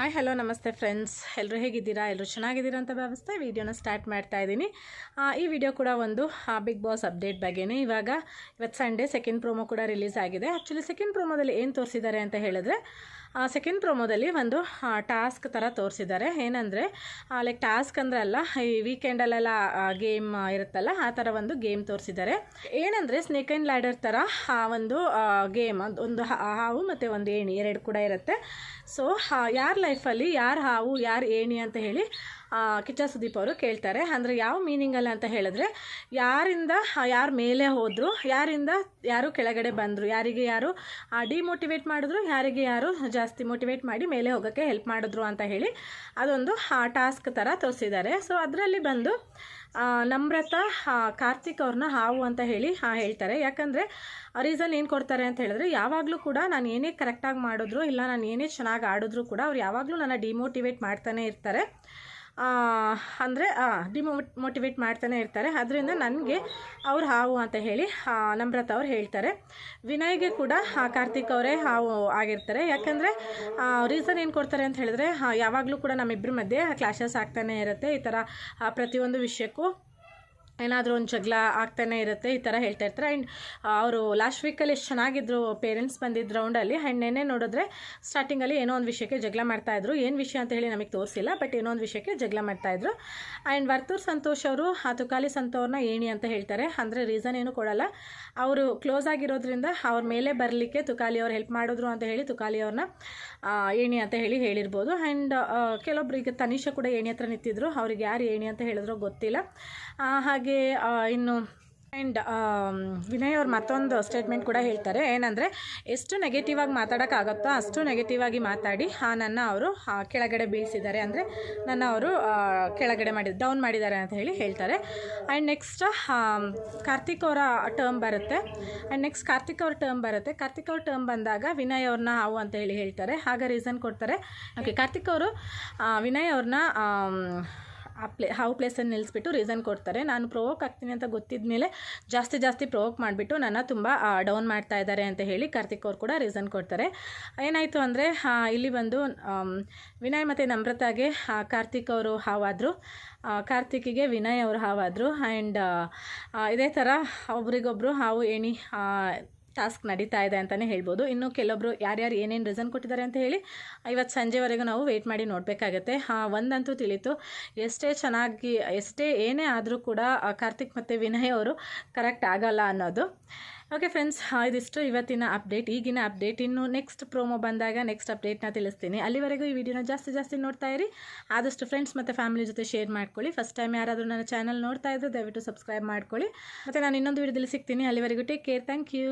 Hi hello ನಮಸ್ತೆ friends ಎಲ್ಲರೂ ಹೇಗಿದ್ದೀರಾ? ಎಲ್ಲರೂ ಚೆನ್ನಾಗಿದ್ದೀರಾ ಅಂತ ಭಾವಿಸ್ತಾ ವಿಡಿಯೋನ ಸ್ಟಾರ್ಟ್ ಮಾಡ್ತಾ ಇದ್ದೀನಿ. ಈ ವಿಡಿಯೋ ಕೂಡ ಒಂದು ಬಿಗ್ ಬಾಸ್ ಅಪ್ಡೇಟ್ ಬಗ್ಗೆನೇ. ಇವಾಗ ಇವತ್ತು ಸಂಡೇ ಸೆಕೆಂಡ್ ಪ್ರೋಮೋ ಕೂಡ ರಿಲೀಸ್ ಆಗಿದೆ. ಆ್ಯಕ್ಚುಲಿ ಸೆಕೆಂಡ್ ಪ್ರೋಮೋದಲ್ಲಿ ಏನು ತೋರಿಸಿದ್ದಾರೆ ಅಂತ ಹೇಳಿದ್ರೆ ಸೆಕೆಂಡ್ ಪ್ರೊಮೋದಲ್ಲಿ ಒಂದು ಟಾಸ್ಕ್ ಥರ ತೋರಿಸಿದ್ದಾರೆ. ಏನಂದರೆ ಲೈಕ್ ಟಾಸ್ಕ್ ಅಂದರೆ ಅಲ್ಲ, ಈ ವೀಕೆಂಡಲ್ಲೆಲ್ಲ ಗೇಮ್ ಇರುತ್ತಲ್ಲ, ಆ ಥರ ಒಂದು ಗೇಮ್ ತೋರಿಸಿದ್ದಾರೆ. ಏನಂದರೆ ಸ್ನೇಕ್ ಆ್ಯಂಡ್ ಲ್ಯಾಡರ್ ಥರ ಆ, ಒಂದು ಗೇಮ್ ಒಂದು ಹಾವು ಮತ್ತು ಒಂದು ಏಣಿ ಎರಡು ಕೂಡ ಇರುತ್ತೆ. ಸೊ ಯಾರ ಲೈಫಲ್ಲಿ ಯಾರು ಹಾವು, ಯಾರು ಏಣಿ ಅಂತ ಹೇಳಿ ಕಿಚ್ಚ ಸುದೀಪ್ ಅವರು ಕೇಳ್ತಾರೆ. ಅಂದರೆ ಯಾವ ಮೀನಿಂಗಲ್ಲ ಅಂತ ಹೇಳಿದ್ರೆ, ಯಾರಿಂದ ಯಾರು ಮೇಲೆ ಹೋದರು, ಯಾರಿಂದ ಯಾರು ಕೆಳಗಡೆ ಬಂದರು, ಯಾರಿಗೆ ಯಾರು ಡಿಮೋಟಿವೇಟ್ ಮಾಡಿದ್ರು, ಯಾರಿಗೆ ಯಾರು ಜಾಸ್ತಿ ಮೋಟಿವೇಟ್ ಮಾಡಿ ಮೇಲೆ ಹೋಗೋಕ್ಕೆ ಹೆಲ್ಪ್ ಮಾಡಿದ್ರು ಅಂತ ಹೇಳಿ ಅದೊಂದು ಟಾಸ್ಕ್ ಥರ ತೋರಿಸಿದ್ದಾರೆ. ಸೊ ಅದರಲ್ಲಿ ಬಂದು ನಮ್ರತ ಕಾರ್ತಿಕ್ ಅವ್ರನ್ನ ಹಾವು ಅಂತ ಹೇಳಿ ಹಾ ಹೇಳ್ತಾರೆ. ಯಾಕಂದರೆ ರೀಸನ್ ಏನು ಕೊಡ್ತಾರೆ ಅಂತ ಹೇಳಿದ್ರೆ, ಯಾವಾಗಲೂ ಕೂಡ ನಾನು ಏನೇ ಕರೆಕ್ಟಾಗಿ ಮಾಡಿದ್ರು, ಇಲ್ಲ ನಾನು ಏನೇ ಚೆನ್ನಾಗಿ ಆಡಿದ್ರು ಕೂಡ ಅವ್ರು ಯಾವಾಗಲೂ ನನ್ನ ಡಿಮೋಟಿವೇಟ್ ಮಾಡ್ತಾನೆ ಇರ್ತಾರೆ. ಅಂದರೆ ಡಿಮೋ ಮೋಟಿವೇಟ್ ಮಾಡ್ತಾನೆ ಇರ್ತಾರೆ. ಅದರಿಂದ ನನಗೆ ಅವ್ರು ಹಾವು ಅಂತ ಹೇಳಿ ನಮ್ರತ ಅವ್ರು ಹೇಳ್ತಾರೆ. ವಿನಯ್ಗೆ ಕೂಡ ಕಾರ್ತಿಕ್ ಅವರೇ ಹಾವು ಆಗಿರ್ತಾರೆ. ಯಾಕಂದರೆ ರೀಸನ್ ಏನು ಕೊಡ್ತಾರೆ ಅಂತ ಹೇಳಿದ್ರೆ ಯಾವಾಗಲೂ ಕೂಡ ನಮ್ಮಿಬ್ಬರ ಮಧ್ಯೆ ಕ್ಲಾಶಸ್ ಆಗ್ತಾನೆ ಇರುತ್ತೆ. ಈ ಥರ ಪ್ರತಿಯೊಂದು ವಿಷಯಕ್ಕೂ ಏನಾದರೂ ಒಂದು ಜಗಳ ಆಗ್ತಾನೆ ಇರುತ್ತೆ ಈ ಥರ ಹೇಳ್ತಾ ಇರ್ತಾರೆ. ಆ್ಯಂಡ್ ಅವರು ಲಾಸ್ಟ್ ವೀಕಲ್ಲಿ ಎಷ್ಟು ಚೆನ್ನಾಗಿದ್ರು ಪೇರೆಂಟ್ಸ್ ಬಂದಿದ್ದ ರೌಂಡಲ್ಲಿ ಆ್ಯಂಡ್ ನೆನ್ನೆ ನೋಡಿದ್ರೆ ಸ್ಟಾರ್ಟಿಂಗಲ್ಲಿ ಏನೋ ಒಂದು ವಿಷಯಕ್ಕೆ ಜಗಳ ಮಾಡ್ತಾಯಿದ್ರು ಏನು ವಿಷಯ ಅಂತ ಹೇಳಿ ನಮಗೆ ತೋರಿಸಿಲ್ಲ ಬಟ್ ಏನೋ ಒಂದು ವಿಷಯಕ್ಕೆ ಜಗಳ ಮಾಡ್ತಾಯಿದ್ರು ಆ್ಯಂಡ್ ವರ್ತೂರ್ ಸಂತೋಷ್ ಅವರು ತುಕಾಲಿ ಸಂತವ್ರನ್ನ ಏಣಿ ಅಂತ ಹೇಳ್ತಾರೆ. ಅಂದರೆ ರೀಸನ್ ಏನು ಕೊಡಲ್ಲ. ಅವರು ಕ್ಲೋಸ್ ಆಗಿರೋದ್ರಿಂದ ಅವ್ರ ಮೇಲೆ ಬರಲಿಕ್ಕೆ ತುಕಾಲಿ ಅವ್ರು ಹೆಲ್ಪ್ ಮಾಡಿದ್ರು ಅಂತ ಹೇಳಿ ತುಕಾಲಿ ಅವ್ರನ್ನ ಏಣಿ ಅಂತ ಹೇಳಿ ಹೇಳಿರ್ಬೋದು. ಆ್ಯಂಡ್ ಕೆಲವೊಬ್ರು ಈಗ ತನಿಷಾ ಕೂಡ ಏಣಿ ಹತ್ರ ನಿಂತಿದ್ರು. ಅವ್ರಿಗೆ ಯಾರು ಏಣಿ ಅಂತ ಹೇಳಿದ್ರು ಗೊತ್ತಿಲ್ಲ. ಆ, ಹಾಗೆ ಇನ್ನು ಆ್ಯಂಡ್ ವಿನಯ್ ಅವ್ರು ಮತ್ತೊಂದು ಸ್ಟೇಟ್ಮೆಂಟ್ ಕೂಡ ಹೇಳ್ತಾರೆ. ಏನಂದರೆ ಎಷ್ಟು ನೆಗೆಟಿವ್ ಆಗಿ ಮಾತಾಡೋಕ್ಕಾಗುತ್ತೋ ಅಷ್ಟು ನೆಗೆಟಿವ್ ಆಗಿ ಮಾತಾಡಿ ಆ, ನನ್ನ ಅವರು ಕೆಳಗಡೆ ಬೀಳಿಸಿದ್ದಾರೆ. ಅಂದರೆ ನನ್ನ ಅವರು ಕೆಳಗಡೆ ಮಾಡಿ ಡೌನ್ ಮಾಡಿದ್ದಾರೆ ಅಂತ ಹೇಳಿ ಹೇಳ್ತಾರೆ. ಆ್ಯಂಡ್ ನೆಕ್ಸ್ಟ್ ಕಾರ್ತಿಕ್ ಅವರ ಟರ್ಮ್ ಬರುತ್ತೆ. ಆ್ಯಂಡ್ ನೆಕ್ಸ್ಟ್ ಕಾರ್ತಿಕ್ ಅವ್ರ ಟರ್ಮ್ ಬರುತ್ತೆ. ಕಾರ್ತಿಕ್ ಅವ್ರ ಟರ್ಮ್ ಬಂದಾಗ ವಿನಯ್ ಅವ್ರನ್ನ ಹಾವು ಅಂತ ಹೇಳಿ ಹೇಳ್ತಾರೆ. ಆಗ ರೀಸನ್ ಕೊಡ್ತಾರೆ. ಓಕೆ ಕಾರ್ತಿಕ್ ಅವರು ವಿನಯ್ ಅವ್ರನ್ನ ಆ ಪ್ಲೇ ಹಾವು ಪ್ಲೇಸನ್ನು ನಿಲ್ಲಿಸ್ಬಿಟ್ಟು ರೀಸನ್ ಕೊಡ್ತಾರೆ. ನಾನು ಪ್ರೊವೋಕ್ ಆಗ್ತೀನಿ ಅಂತ ಗೊತ್ತಿದ್ದ ಮೇಲೆ ಜಾಸ್ತಿ ಜಾಸ್ತಿ ಪ್ರೊವೋಕ್ ಮಾಡಿಬಿಟ್ಟು ನನ್ನ ತುಂಬ ಡೌನ್ ಮಾಡ್ತಾ ಇದ್ದಾರೆ ಅಂತ ಹೇಳಿ ಕಾರ್ತಿಕ್ ಅವ್ರು ಕೂಡ ರೀಸನ್ ಕೊಡ್ತಾರೆ. ಏನಾಯಿತು ಅಂದರೆ ಇಲ್ಲಿ ಬಂದು ವಿನಯ್ ಮತ್ತು ನಮ್ರತಾಗೆ ಕಾರ್ತಿಕ್ ಅವರು ಹಾವಾದರು. ಕಾರ್ತಿಕಿಗೆ ವಿನಯ್ ಅವರು ಹಾವಾದರು. ಆ್ಯಂಡ್ ಇದೇ ಥರ ಒಬ್ರಿಗೊಬ್ಬರು ಹಾವು ಏಣಿ ಟಾಸ್ಕ್ ನಡೀತಾ ಇದೆ ಅಂತಲೇ ಹೇಳ್ಬೋದು. ಇನ್ನು ಕೆಲವೊಬ್ರು ಯಾರ್ಯಾರು ಏನೇನು ರೀಸನ್ ಕೊಟ್ಟಿದ್ದಾರೆ ಅಂತ ಹೇಳಿ ಇವತ್ತು ಸಂಜೆವರೆಗೂ ನಾವು ವೆಯ್ಟ್ ಮಾಡಿ ನೋಡಬೇಕಾಗತ್ತೆ. ಹಾಂ, ಒಂದಂತೂ ತಿಳಿತು. ಎಷ್ಟೇ ಚೆನ್ನಾಗಿ, ಎಷ್ಟೇ ಏನೇ ಆದರೂ ಕೂಡ ಕಾರ್ತಿಕ್ ಮತ್ತು ವಿನಯ್ ಅವರು ಕರೆಕ್ಟ್ ಆಗಲ್ಲ ಅನ್ನೋದು. ಓಕೆ ಫ್ರೆಂಡ್ಸ್ ಇದಿಷ್ಟು ಇವತ್ತಿನ ಅಪ್ಡೇಟ್ ಈಗಿನ ಅಪ್ಡೇಟ್ ಇನ್ನು ನೆಕ್ಸ್ಟ್ ಪ್ರೋಮೋ ಬಂದಾಗ ನೆಕ್ಸ್ಟ್ ಅಪ್ಡೇಟ್ನ ತಿಳಿಸ್ತೀನಿ. ಅಲ್ಲಿವರೆಗೂ ಈ ವಿಡಿಯೋನ ಜಾಸ್ತಿ ಜಾಸ್ತಿ ನೋಡ್ತಾ ಇರಿ. ಆದಷ್ಟು ಫ್ರೆಂಡ್ಸ್ ಮತ್ತು ಫ್ಯಾಮಿಲಿ ಜೊತೆ ಶೇರ್ ಮಾಡ್ಕೊಳ್ಳಿ. ಫಸ್ಟ್ ಟೈಮ್ ಯಾರಾದರೂ ನನ್ನ ಚಾನಲ್ ನೋಡ್ತಾ ಇದ್ದರೆ ದಯವಿಟ್ಟು ಸಬ್ಸ್ಕ್ರೈಬ್ ಮಾಡ್ಕೊಳ್ಳಿ. ಮತ್ತು ನಾನು ಇನ್ನೊಂದು ವಿಡಿಯೋದಲ್ಲಿ ಸಿಗ್ತೀನಿ. ಅಲ್ಲಿವರೆಗೂ ಟೇಕ್ ಕೇರ್ ಥ್ಯಾಂಕ್ ಯು